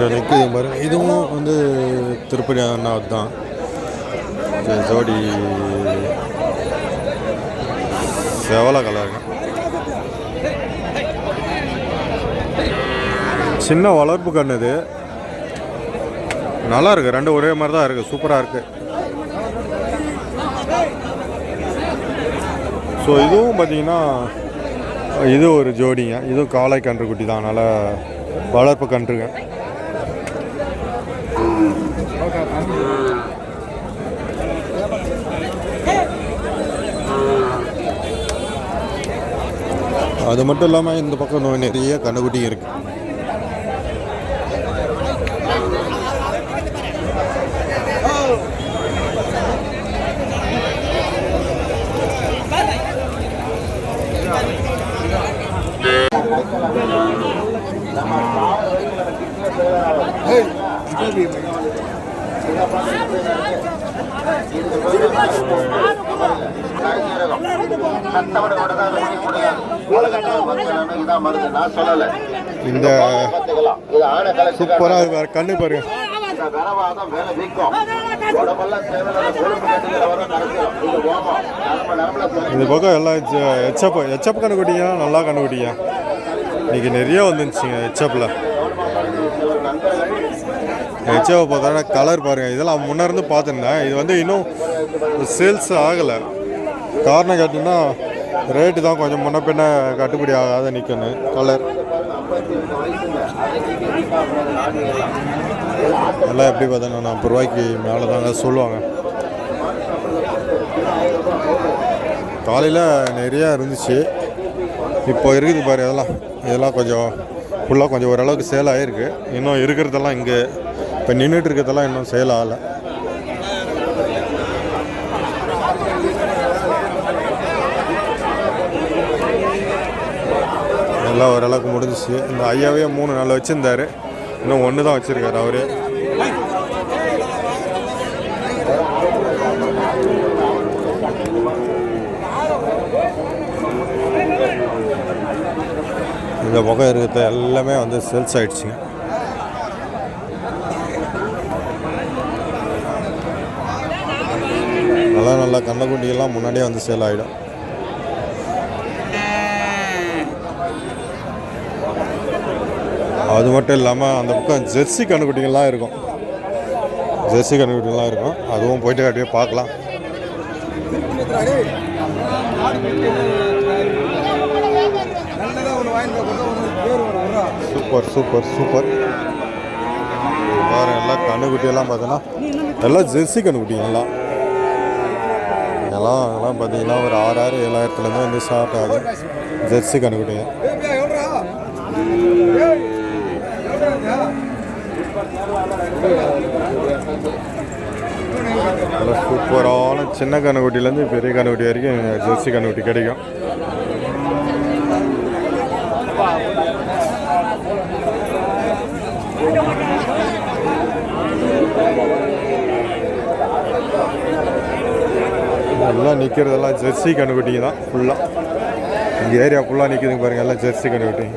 இங்கே நிற்குது பாருங்க இதுவும் வந்து திருப்பதி அண்ணா தான். ஜோடி செவலை கலருங்க. சின்ன வளர்ப்பு கண்ணு இது. நல்லா இருக்கு. ரெண்டு ஒரே மாதிரி தான் இருக்கு. சூப்பராக இருக்கு. ஸோ இதுவும் பார்த்தீங்கன்னா இது ஒரு ஜோடிங்க. இதுவும் காளை கன்று குட்டி தான். அதனால் வளர்ப்பு கன்றுங்க. அது மட்டும் இல்லாமல் இந்த பக்கம் நிறைய கண்டுபிடி இருக்கு. இந்த சூப்பராக வேறு கண்ணு பாருங்க இந்த பக்கம் எல்லாம் ஹெச்அப் ஹெச்அப் கண்ணுக்குட்டிங்க நல்லா கண்ணுக்குட்டிங்க இன்னைக்கு நிறைய வந்துருச்சுங்க ஹெச்அப்பில் ஹெச்அப் பார்த்தோன்னா கலர் பாருங்கள் இதெல்லாம் முன்னேருந்து பார்த்துருந்தேன். இது வந்து இன்னும் சேல்ஸ் ஆகலை. காரணம் கேட்டிங்கன்னா ரேட்டு தான் கொஞ்சம் முன்ன பின்ன கட்டுப்படி ஆகாத நிற்கணும் கலர் எல்லாம் எப்படி பார்த்தோன்னா நாற்பது ரூபாய்க்கு மேலே தாங்க சொல்லுவாங்க. காலையில் நிறையா இருந்துச்சு. இப்போ இருக்குது பாரு இதெல்லாம். இதெல்லாம் கொஞ்சம் ஃபுல்லாக கொஞ்சம் ஓரளவுக்கு சேல் ஆகிருக்கு இன்னும் இருக்கிறதெல்லாம் இங்கே இப்போ நின்றுட்டு இருக்கிறதெல்லாம் இன்னும் சேல் ஆகலை. எல்லாம் ஓரளவுக்கு முடிஞ்சிச்சு. இந்த ஐயாவே மூணு நாள் வச்சுருந்தாரு. இன்னும் ஒன்று தான் வச்சுருக்காரு அவரே. இந்த பக்கம் இருக்கிறது எல்லாமே வந்து சேல்ஸ் ஆகிடுச்சிங்க நல்லா நல்லா கண்ணக்குட்டியெல்லாம் முன்னாடியே வந்து சேல் ஆகிடும் அது மட்டும் இல்லாமல் அந்த பக்கம் ஜெர்சி கண்ணுக்குட்டிகள்லாம் இருக்கும். ஜெர்சி கண்ணுக்குட்டிகள்லாம் இருக்கும். அதுவும் போயிட்டு அப்படியே பார்க்கலாம். Super super super. பாருங்க எல்லாம் கண்ணுக்குட்டியெல்லாம் பார்த்தோன்னா எல்லாம் ஜெர்சி கண்ணுக்குட்டிங்க அதெல்லாம் அதெல்லாம் பார்த்தீங்கன்னா ஒரு ஆறாயிரம் ஏழாயிரத்துலேருந்து வந்து ஸ்டார்ட் ஆகுது. ஜெர்சி கண்ணுக்குட்டிங்க நல்லா சூப்பரான சின்ன கண்ணுக்குட்டிலேருந்து பெரிய கண்ணுக்குட்டி வரைக்கும் ஜெர்சி கண்ணுக்குட்டி கிடைக்கும். எல்லாம் நிற்கிறதெல்லாம் ஜெர்சி கண்டுபிட்டிங்க தான் ஃபுல்லாக இந்த ஏரியா ஃபுல்லாக நிற்கிதுங்க பாருங்கள் எல்லாம் ஜெர்சி கண்டுபிட்டிங்க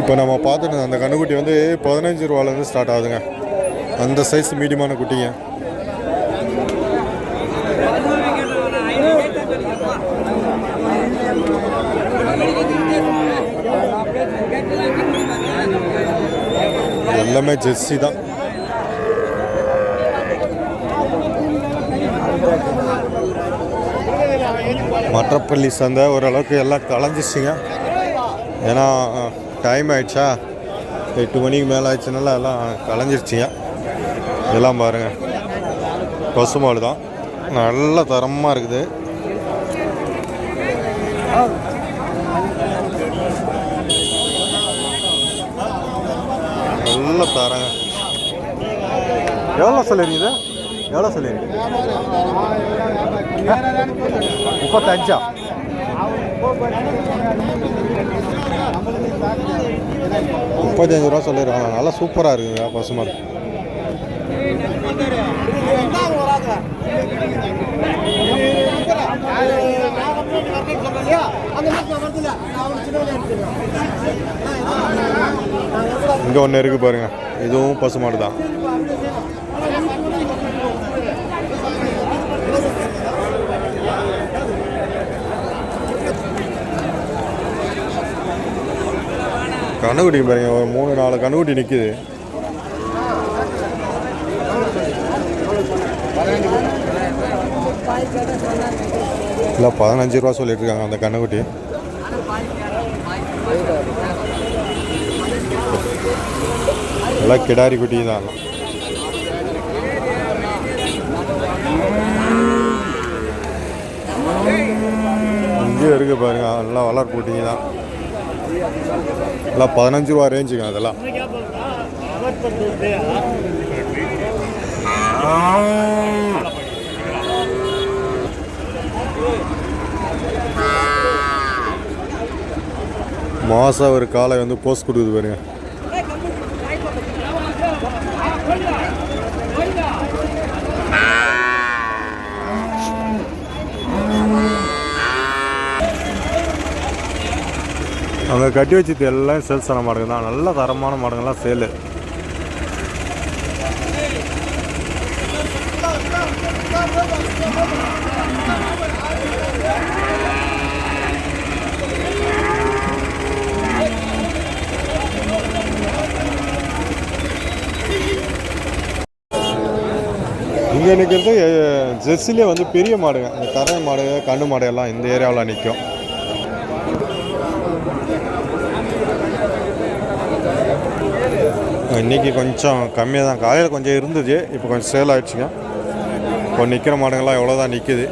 இப்போ நம்ம பார்த்துட்டு அந்த கண்ணுக்குட்டி வந்து பதினஞ்சு ரூபாலேருந்து ஸ்டார்ட் ஆகுதுங்க. அந்த சைஸ் மீடியமான குட்டிங்க. எல்லாமே ஜெர்சி தான். மற்றப்பள்ளி சந்தை ஓரளவுக்கு எல்லாம் கலைஞ்சிச்சிங்க ஏன்னா டைம் ஆயிடுச்சா? எட்டு மணிக்கு மேலே ஆயிடுச்சுனால எல்லாம் கலைஞ்சிருச்சிங்க. எல்லாம் பாருங்கள் பசுமாடு தான். நல்ல தரமாக இருக்குது. நல்ல தரங்க. எவ்வளோ சொல்லிருக்குது எவ்வளோ சொல்லிருக்கு முப்பத்தஞ்சா? முப்பத்தஞ்சு ரூபா சொல்லிடுறாங்க நல்லா சூப்பராக இருக்குங்க பசுமாடு. இங்கே ஒன்று இருக்குது பாருங்க. இதுவும் பசுமாடு தான். கண்ணுக்குட்டி பாருங்க ஒரு மூணு நாலு கண்ணுக்குட்டி நிற்குது இல்லை பதினஞ்சு ரூபா சொல்லிட்டுருக்காங்க அந்த கண்ணுக்குட்டி. எல்லாம் கிடாரி குட்டி தான். இங்கேயும் இருக்குது பாருங்க நல்லா வளர் குட்டிங்க தான். எல்லாம் பதினஞ்சு ரூபா ரேஞ்சுங்க அதெல்லாம். மாதம் ஒரு காலை வந்து போஸ்ட் கொடுக்குது பாருங்க. அவங்க கட்டி வச்சது எல்லாம் சேல்ஸ் ஆன மாடுங்க தான். நல்ல தரமான மாடுங்கள்லாம் சேலு இங்கே நிற்கிறது ஜெர்சிலே வந்து பெரிய மாடுங்க. இந்த கரை மாடு கண்ணு மாடு எல்லாம் இந்த ஏரியாவில் நிற்கும் இன்னைக்கு கொஞ்சம் கம்மியாக தான் காலையில் கொஞ்சம் இருந்தது இப்போ கொஞ்சம் சேல் ஆகிடுச்சுங்க இப்போ நிற்கிற மாடுங்கள்லாம் எவ்வளோ தான் நிற்கிது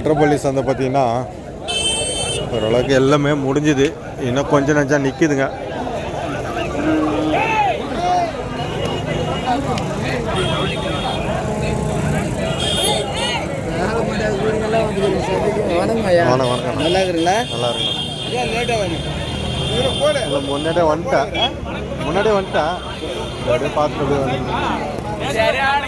இந்த மற்றப்பள்ளி சந்தை பார்த்தீங்கன்னா ஓரளவுக்கு எல்லாமே முடிஞ்சுது. இன்னும் கொஞ்சம் நஞ்சம் நிற்கிதுங்க வணக்கம் வணக்கம். நல்லா இருக்கிறீங்களா நல்லா இல்லை முன்னாடியே வந்துட்டேன். முன்னாடியே வந்துட்டேன். அப்படியே சரியான